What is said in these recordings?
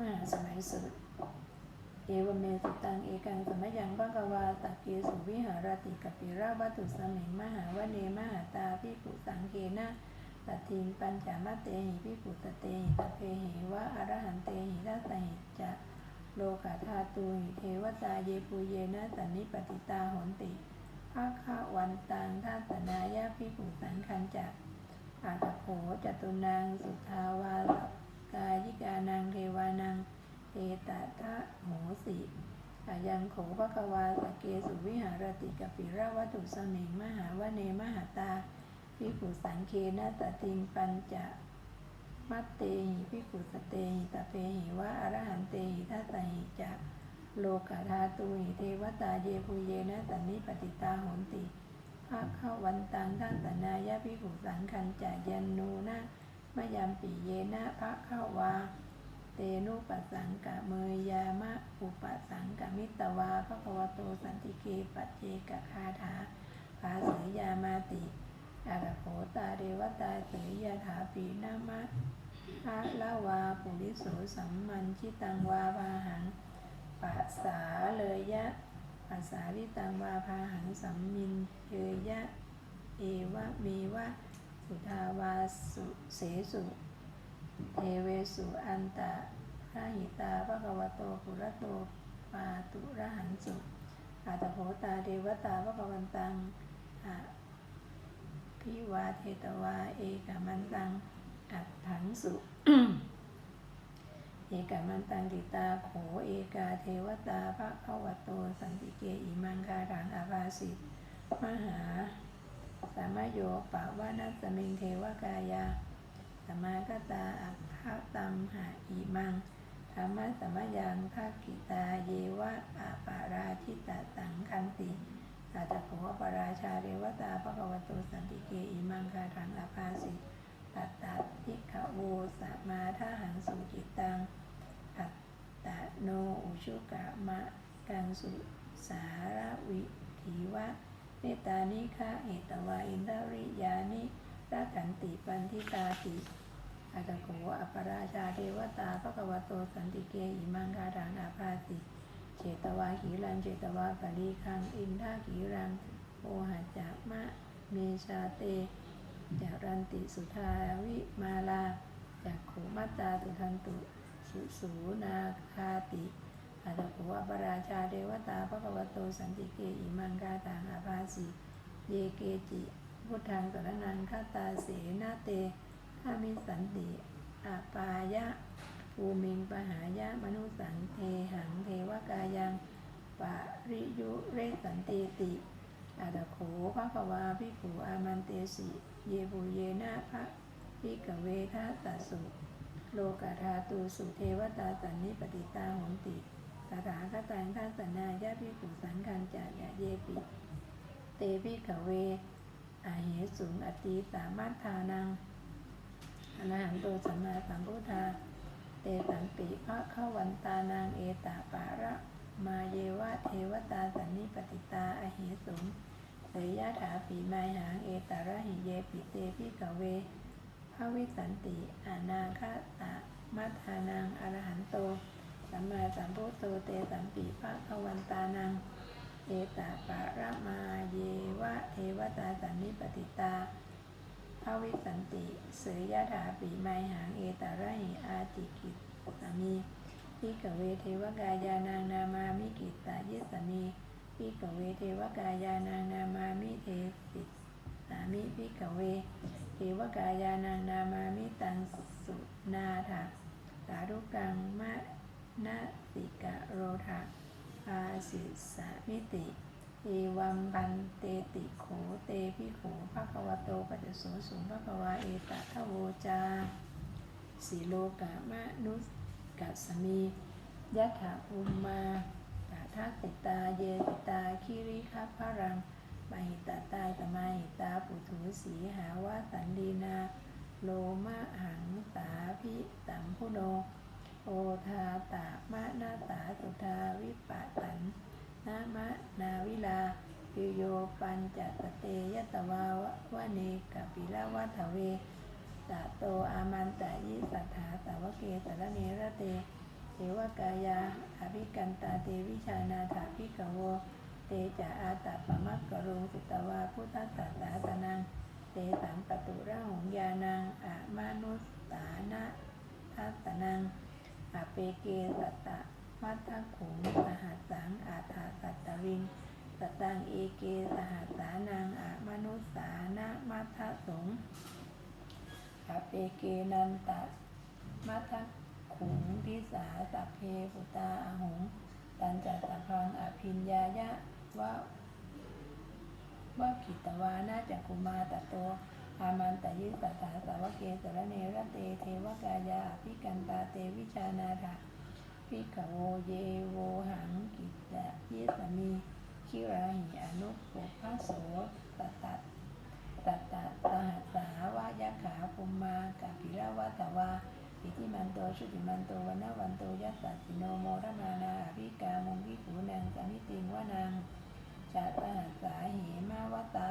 มหาสมัยสุดเอวเมสุตังเอกังสมยังภะกวาตะเกสุวิหารติกปิราวัตุสมิงมหาวเนมหาตาพิปุสังเกนะตทิงปัญจามะเตหิพิปุตเตหิตะเพหิวะอรหันเตหิทัตหิจะโลกาธาตูหิเทวตาเยปุเยนะสันนิปติตาหนติภาควันตังทัตนายาพิปุสังคันจะอาตโขจตุนางสุทาวาล กายิกานังเทวานังเอตตะโหสิอายังโขภควาสเกสุวิหารติกปิระวัตุสมิงมหาวเนมหาตาพิปุสังเคนะตติงปัญจะมัตเตหิพิปุสเตหิตะเพหิวะอรหันเตหิทัตหิจะโลกาธาตุหิเทวตาเยปุเยนะสันนิปติตาโหนติภาควันตังทัตนายะพิปุสังคันจะยันนูนะ มยามปีเยนะภะเขาวา เตนุปัสสังกะเมยยามะอุปัสสังกะมิตวาภควโตสันติเกปัจเจกคาถาภาเสยามาติอาระโหตาเรวตาเสยยถาปีนามะภะละวาปุริโสสัมมันชิตังวาพาหังปัสสาเลยยะปัสสาลิตังวาพาหังสัมมินเยยะ เอวะเมวะ สุทาวาสุเสสุเทเวสุอันตะระหิตาภะคะวะโตปุระโตปาตุระหันสุอาตโหตาเทวตาภะคะวันตังอะพิวาเทตวาเอกามันตังอัตถังสุเอกามันตังติตาโขเอกาเทวตาภะคะวะโตสันติเกอิมังคารังอาภาสิมหา สามโยปะวานัสมิงเทวกายาสมากตาอัคคตัมหาอิมังธรรมะสมยังภากิตาเยวะอาปาราชิตาสังคันติอาตโขปราชาเรวตาภควโตสันติเกอิมังคารังอาภาสิตัตตาทิขโวสมาทาหังสุจิตังอัตตะโนอุชุกะมะกังสุสารวิถีวะ ตตานิคะเหตวาอินทริยานิรักขันติปันทิตาติอาตโกอัปราชาเทวตาภควโตสันติเกอิมังคารังอาภาติ เจตวาขีรังเจตวาปรีคังอินทาขีรังโอหัจามะเมชาเตจารันติสุทาวิมาลาจากขูมัตตาสุทันตุสุสูนาคาติ อาตโกอปราชาเทวตาภควโตสันติเกอิมังคารังอาภาสิเยเกจิพุทธังสรนังคาตาเสนาเตข้ามิสันติอาปายะภูมิงปหายะมนุสังเทหังเทวกายังปาริยุเรสันเตติอาตโขภะคะวาพิขูอามันเตสิเยปุเยนะพระพิกเวทะตัสสุ โลกาธาตูสุเทวตาสันนิปติตาหนติ ตถาคตังทัสสนายะพิขูสังคันจายะเยปิ เตพิกเวอาเหสุงอติสามารถทานังอนาหันโตสัมมาสัมพุทธา เตสันติพระเข้าวันตานางเอตาปาระ มาเยวะเทวตาสันนิปติตาอาเหสุงเสยยะถาปีไมหางเอตาระหิเยปิเตพิกเวพระวิสันติอานาคตามัทานังอรหันโต สัมมาสัมพุทโตเตสัมปีพระเข้าวันตานัง เอตาปะระมาเยวะเทวตาสันนิปติตาภาวิสันติ เสยยะถาปีไมหางเอตาระหิอาติกิตสามีพิกเวเทวกายานางนามามิกิตตายิสามีพิกเวเทวกายานางนามามิเทสิสามิพิกเวเทวกายานางนามามิตังสุนาถาสาธุกังมะ นาสิกะโรธาอาสิสามิติ เอวัมบันเตติโขเตพิโขภะคะวะโตปัจจโสสุภะคะวาเอตะทะโวจาสีโลกามะนุสกัสสมียะถาภูมมาตาทักติตาเยติตาคิริคัพพะรังมหิตาตายตมาหิตาปุถุสีหาวาสันดีนา โลมะหังตาพิตัมพุโน โอทาตามะนาตาสุทาวิปะตันนามะนาวิลาปิโยปัญจตเตยตวาวะวะเนกปิลาวัฏเวตะโตอามันตะยิสัทธาสาวเกสารเนระเตเทวกายาอภิกันตาเตวิชานาถาภิกโว เตจะอาตาปมักกรุงสุตวาพุทธัสสะสานัง เตสังปตุระหงยานังอะมานุสสานะทัสสนัง อเปเกสัตตะมัทธขุงสหัสสังอาถาสัตตวิงสตังเอเกสหัสสานังอะมนุสสานะมัทธสงอเปเกนันตะมัทธขุงพิสาสัพเพปุตาอาหงตันจัตตพังอภิญญายะวะวะขิตวานาจักกุมาตโต อามันตยิสัตถาสาวเกสรเนระเตเทวกายาอภิกันตาเตวิชานาถาพิกขโวเยโวหังกิตะยิสมีคิราหิอนุปปภโสตตัตตตตะหัสสาวายะขาภุมมากัปิรวัตวาอิทิมันโตชุติมันโตวันนาวันโตยัสสะสิโนโมรมานาอภิกามงวิขูนังสามิติงวนังชาตหัสสาเหมาวตา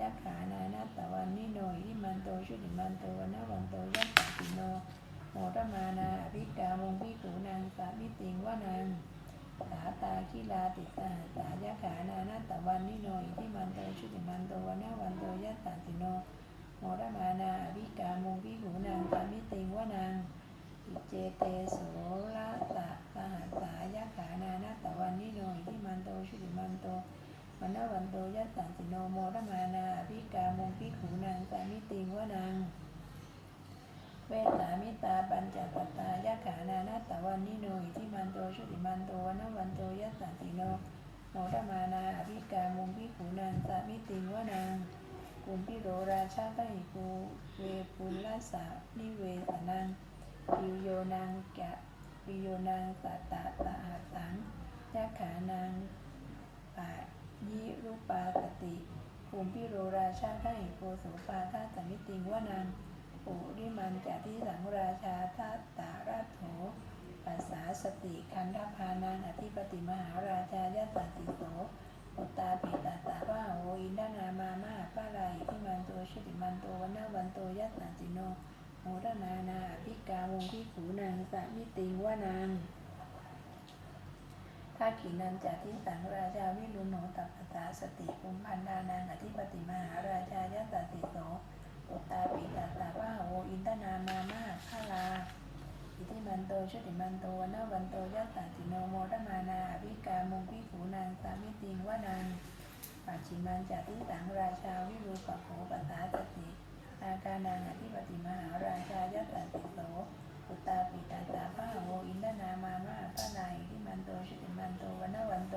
ยักขานานาตะวันนิโนอิทิมันโตชุติมันโตวันนวันโตยัสสะสิโนโมรมานาอภิกามงวิขูนังสามิติงวานังสาตาคิลาติสหัสายักขานานาตะวันนิโนอิทิมันโตชุติมันโตวันนวันโตยัสสะสิโนโมรมานาอภิกามุงวิหูนางสามิติงวานางอิเจเตโสละตะสหัสายะขานานาตะวันนิโนอิทิมันโตชุติมันโตวันนวันโตยัสสันติโนโมรมานา ภิกามุงนางสามิติงวานางเวสามิตาปัญจปตายะขานานาตะวันนิโนอิทิมันโตชุติมันโตวันนวันโตยัสสันติโนโมรมานาอภิกามุงวิหูนางสามิติงวานางกุมพิโรราชาไตกูเวปุลลสานิเวสนังปิโยนังกะปิโยนังสัตตะสหัสังยะขานังปะยิรูปาสติ กุมพิโรราชาไตโกโสปาท่าสมิติงวานังปุริมันจติสังราชาทัตตาราโถปัสสาสติคันธพานังอธิปติมหาราชายสัตติโสอุตตาปิตาตาว่าโวอินทนามามาปะไรที่มันโตชุติมันโตวันนาวันโตยัตตาจิโนโมรนานาอภิกาวงพิขูนางสามิติงวานาง ทักขินันจาทิสังราชาวิรุณโหตัปตาสติปุมพันธานางอธิปติมหาราชายตติโสอุตตาปิตาตาว่าโวอินทนามามาพะลาอิทิมันโตชุติมันโตวันาวันโตยัตติโนโมรมานาอภิกามุงพิขูนางสามิติงวานางปัจฉิมันจัติสังราชาวิรูปโขปัสสาสติอาการนางอธิปติมหาราชายัตติโส อุตตาปิตาตาพะโวอินทนามามาพระนายอิทิมันโตชุติมันโตวันนวันโต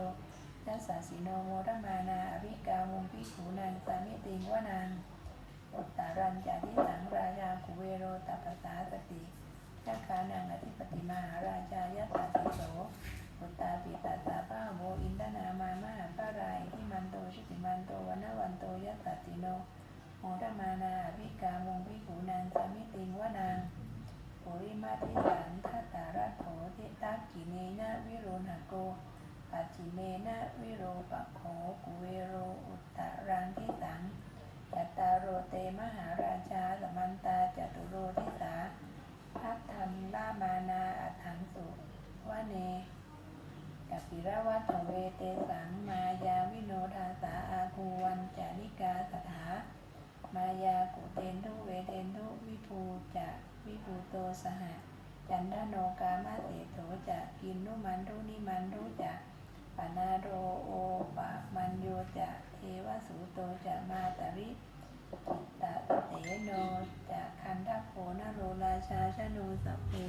ยัสสาสิโนโมรมานาอภิกามุงพิขูนางสามิติงวานางอุตตารันจัติสังราชากุเวโรตัปสาสติยักขานังอธิปติมหาราชายตตาติโสอุตตาปิตาตาป้าโวอินทนามามาป้ารายที่มันโตชุติมันโตวันนวันโตยัตตาติโนโมรมานาอภิกามงพิขูนางสามิติงวานาง ริมาทิสันทัตตาราโถทิตักิเนนะวิโรนะโกปัจจิเมนะวิโรปะโขกุเวโรอุตตรังทิสังจัตตารโรเตมหาราชาสมันตาจตุโรทิสา พัฒนลามานาอัฏฐังสุวะเนกัปปิระวัตเวเตสังมายาวิโนทาสาอาภูวันจานิกาสถา มายากุเตนทุเวเตนทุวิภูจะวิภูโตสหะจันทโนกามาเตโถจะกินนุมันทุนิมันทุจะปนาโรโอปะมันโยจะเทวสูโต จะมาตริตตะเตโนจากคันทโพนโรราชาชโนสัพพู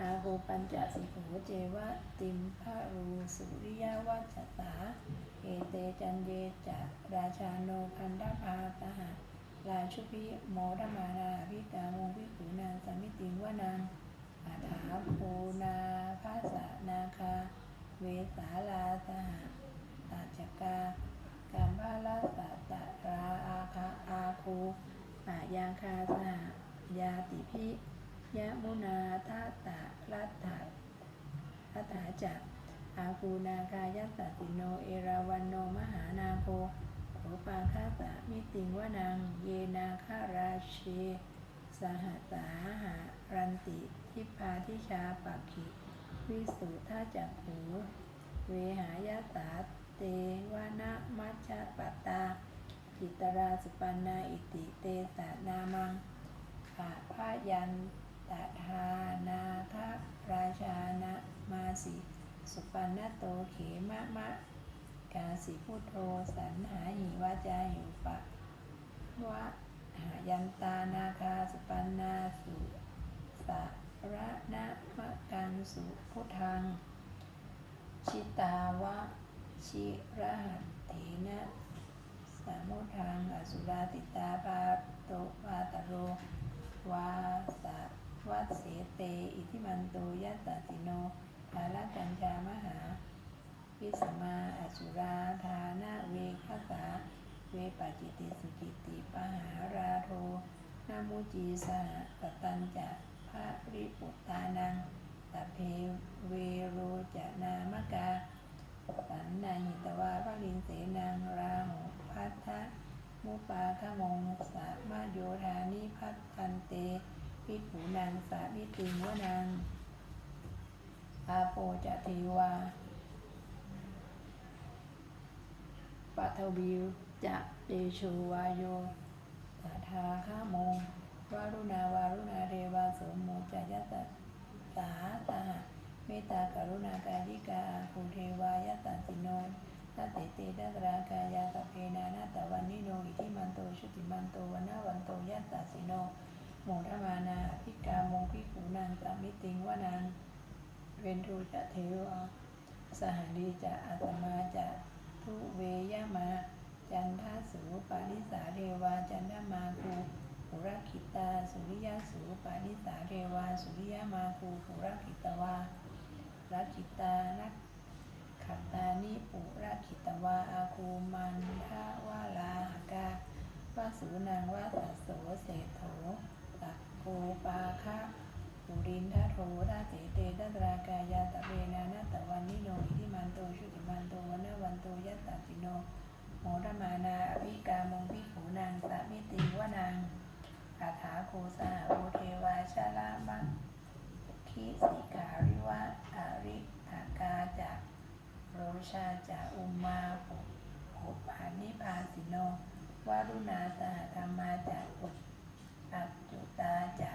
อาโหปัญจสิโหเจวะติมพะรูสุริยวัจตาเอเตจันเยจะราชาโนคันทพาตหะราชุพิโมรมานาพิกามงพิขุนางสามิติวานางอาถาภูนาภาสะนาคา เวสาลาสหะ ตาจกากัมพาลสัตตราอาคาอาคูปะยาคาสหยาติพิยะมุนาทัตะรัตถะรัตถาจักอาคูนาคายัสติโน เอราวันโนมหานาโคโอปาคาสะมิติงวนัง เยนาคาราเชสหสาหะอรันติ ทิพาทิชาปักขิวิสุทธาจักขูเวหายาสา เตวานะมัชฌะปัตาจิตราสุปันนาอิติเตสะนามังอาพายันตทานาทะราชานะมาสิสุปันนโตเขมะมะกาสิพุทโธสันหาหิวาจาหิวปะวะหายันตานาคาสุปันนาสุสะระนะมะกังสุพุทธังชิตาวะ ชิระหัตเถนะสามุทังอสุราติตาปาโตปาตโรวาสะวัสเสเต อิทิมันโตยัสติโนภาลกัญจามหา วิสมาอสุราธานาเวคสาเวปจจิติสุจิติปหาราโทนามุจีสหกตัญจะพระริปุตตานังตะเพเวโรจนามกา สันนาหิตวาพลินเสนังราหุพัทธะมุปาคมงสามาโยธานิพัทธันเตพิขูนังสาวิติงวนังอาโปจะเทวาปัทวิวจะเตโชวายโยตถาคาโมงวารุณาวารุณาเรวาโสโมจะยะตสาสหะ เมตตากรุณากายิกาอาภูเทวายตัสสิโนทัตเตเตทัตรากายาตเพนานาตวันนิโนอิทิมันโตชุติมันโตวันนาวันโตยตตาสิโนโมทมานาพิกามงพิขูนางสามิติงวานางเวนทูจะเทวาสหดีจะอาตมาจะทุเวยมา จันทาสูปานิสาเทวาจันทมาคูปุรคิตาสุริยสูปานิสาเทวาสุริยมาคูปุรคิตวา รักิตานักขัตตานิปุรคิตวาอาคูมันทาวาลาหกาวาสูนางวาสโสเศโถตักโกปาคะปุรินทโททาเตเตตรากายาตะเวนานาตะวันนิโนอิทิมันโตชุติมันโตวันวันโตยัตตาติโนโมรมานาอภิกามงพิขูนางสามิติวานางคาถาโคสหโอเทวาชาลามังคิสิการิวะอาริทากาจะโร ชาจะอุมมาปุปุปานิพาสิโนวารุณาสหธรรมาจะอุปัจจุตาจะ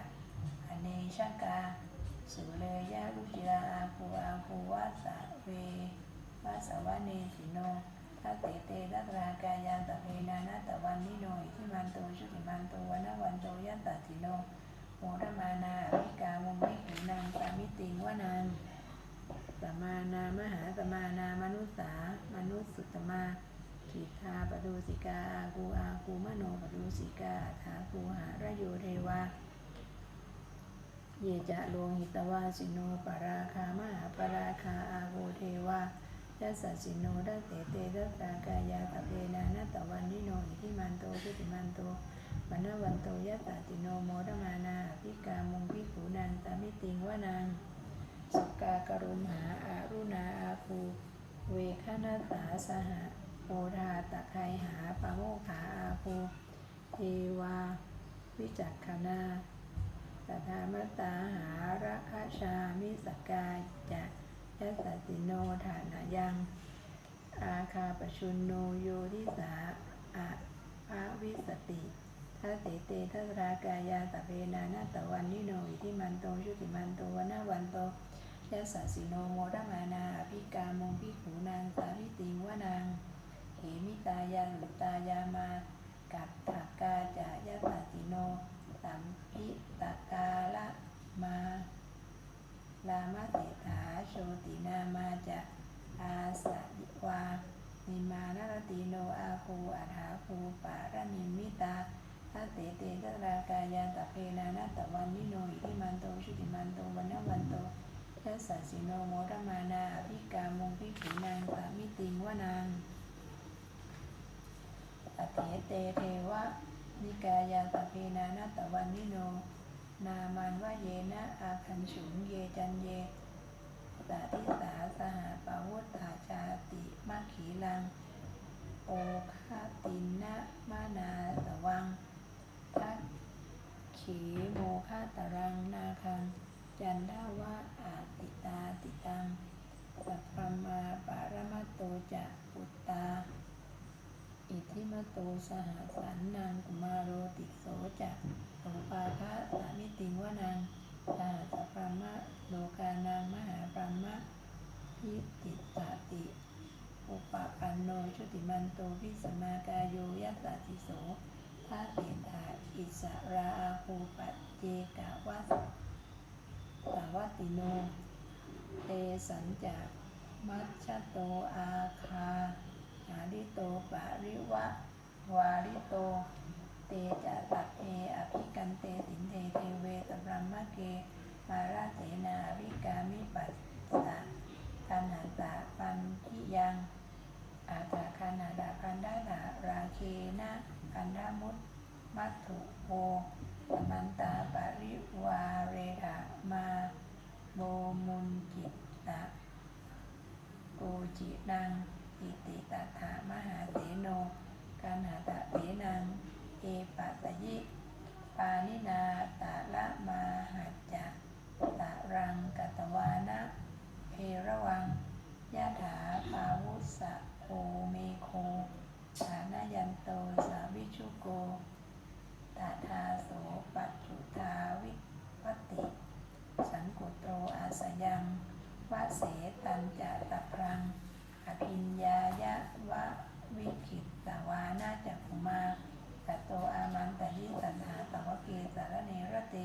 อเนชกา สุเลยยะรุจิราอาคูอาคูวาสะเววาสวะเนสิโนทัตเตเตทัตรากายาตะเพนานาตะวันนิโนอิทิมันโตชุติมันโตวันวันโตยัตตติโนโมทมานาอภิกามุมิขุนางสามิติงวานาง มานามหาสมานามนุสสามนุสสุตมาขีทาปดูสิกาอากูอากูมโนปดูสิกาถากูหารโยเทวาเยจะโลหิตวาสิโนปราคามหาปราคาอาโวเทวายัสสิโนดัสเตเตดัสสากายาตะเพนานาตะวันนิโนอิทิมันโตชุติมันโตวันวันโตยัสสะติโนโมทมานาอภิกามุงพิขูนางสามิติงวานาง สุกากรุมหาอารุณาอาคูเวคนาสาสหะโอทาตะไคหาปะโมขาอาคูเทวา วิจักขณาตถามตาหาระคชามิสกายจะยัสสิโนฐานายัง อาคาปชุนโนโยทิสาอะภาวิสติทัตเตเตทัตรากายาตะเพนานาตะวันนิโนอิทิมันโตชุติมันโตวนาวันโต ยัสสะสิโนโมทมานาอภิกามงพิขูนางสาวิติงวานางเหมิตายาหรือตายามากัตถกาจายัสสะสิโนสัมพิตกาละมาลามเศรษฐาโชตินามาจะอาสะดิวานิมานารติโนอาคูอัฏฐาคูปารนิมมิตาทัตเตเตตรากายาตะเพนานาตะวันนิโนอิทิมันโตชุติมันโตวันนวันโต ยัสสะสิโนโมรมานาอภิกามงพิขีนางสามิติงวานางตเถเตเทวะนิกายาตะเพนานาตะวันนิโน นามันว่าเยนะอาคันฉุงเยจันเยสาธิสาสหปาวุธาชาติมัคขีลัง โอคาตินนะมานาสวังทักเขโมฆาตรังนาคัง จันทาวะอาติตาติตังสัพพมาปารมัตโตจะปุตตา อิทิมโตสหสันนางกุมารโรติโสจะโสปาคะสามิติงวนังสหสัพพมะโลกานางมหาปรมะพิติตาติอุปปันโนชุติมันโตพิสมากายโยยัสสะติโสทาเตถาอิสราอาภูปัจเจกาวัส สาวัติโน เตสัญจากมัชชโตอาคาหาริโตปาริวะ วาริโต เตจะตักเออภิกันเตตินเทเทเวตบรัมมะเก มาราเสนาวิกามิปัสสะคันหันตะปันทิยังอาตาคันาดาพันดาดาราเคนะพันดามุตมัตถุโภสมันตาปริวาเร โบมุนจิตตะโกจินังอิติตถามหาเสโนกันหาตะเสนัง เอปัสยิ ปานินาตาละมาหัจจะตะรังกัตวานะเพระวังยะถาปาวุสะโอเมโคฐานายันโตสาวิชุโกตาทาโสปัจจุทาวิวัตติ สังกุโตอาสยังวะเสตันจะตะพรัง อภิญญายะวะวิคิตตวานาจักขุมาตโตอามันตยิสันหาตวะเกสารเนระเต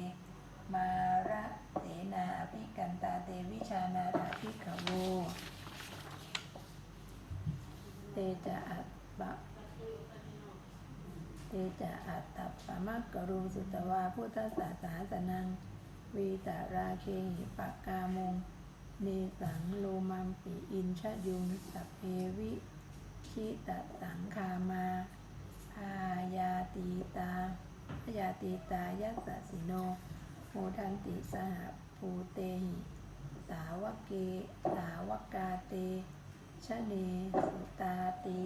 มาระเสนาอภิกันตาเตวิชานาถาภิกขโว เตจะอัต ปะเตจะอัตตปะมักกรูสุตวาพุทธศาสนาสนัง วีตาราเคหิปากามง เนสังโลมัมปิอินชยุงสัพเพวิชิตสังคามาพายาตีตาพยาตีตายัสสิโนโหทันติสหภูเตหิสาวกเกสาวกาเตชะเนสุตาตี